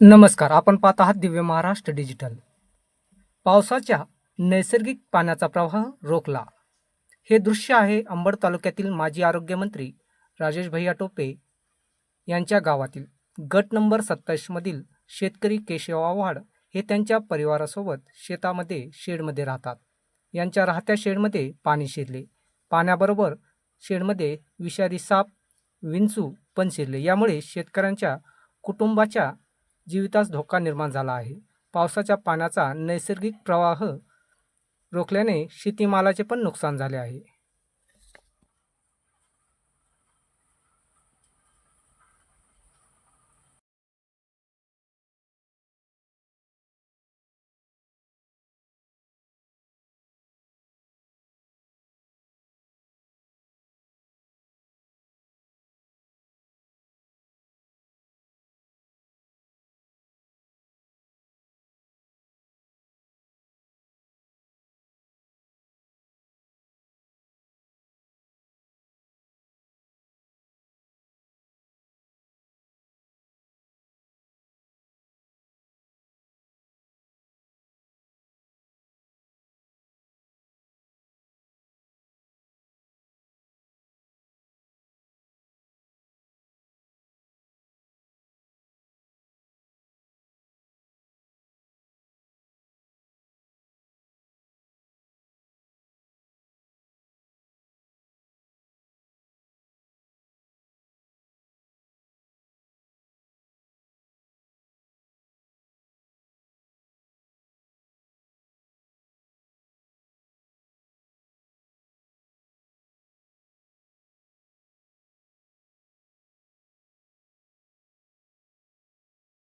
नमस्कार आपण पाहत आहात दिव्य महाराष्ट्र डिजिटल. पावसाच्या नैसर्गिक पाण्याचा प्रवाह रोखला. हे दृश्य आहे अंबड तालुक्यातील माजी आरोग्यमंत्री राजेश भैया टोपे यांच्या गावातील. गट नंबर सत्तावीसमधील शेतकरी केशव आव्हाड हे त्यांच्या परिवारासोबत शेतामध्ये शेडमध्ये राहतात. यांच्या राहत्या शेडमध्ये पाणी शिरले. पाण्याबरोबर शेडमध्ये विषारी साप विंचू पण शिरले. यामुळे शेतकऱ्यांच्या कुटुंबाच्या जीवितास धोका निर्माण झाला आहे. पावसाच्या पाण्याचा नैसर्गिक प्रवाह रोखल्याने शेतीमालाचे पण नुकसान झाले आहे.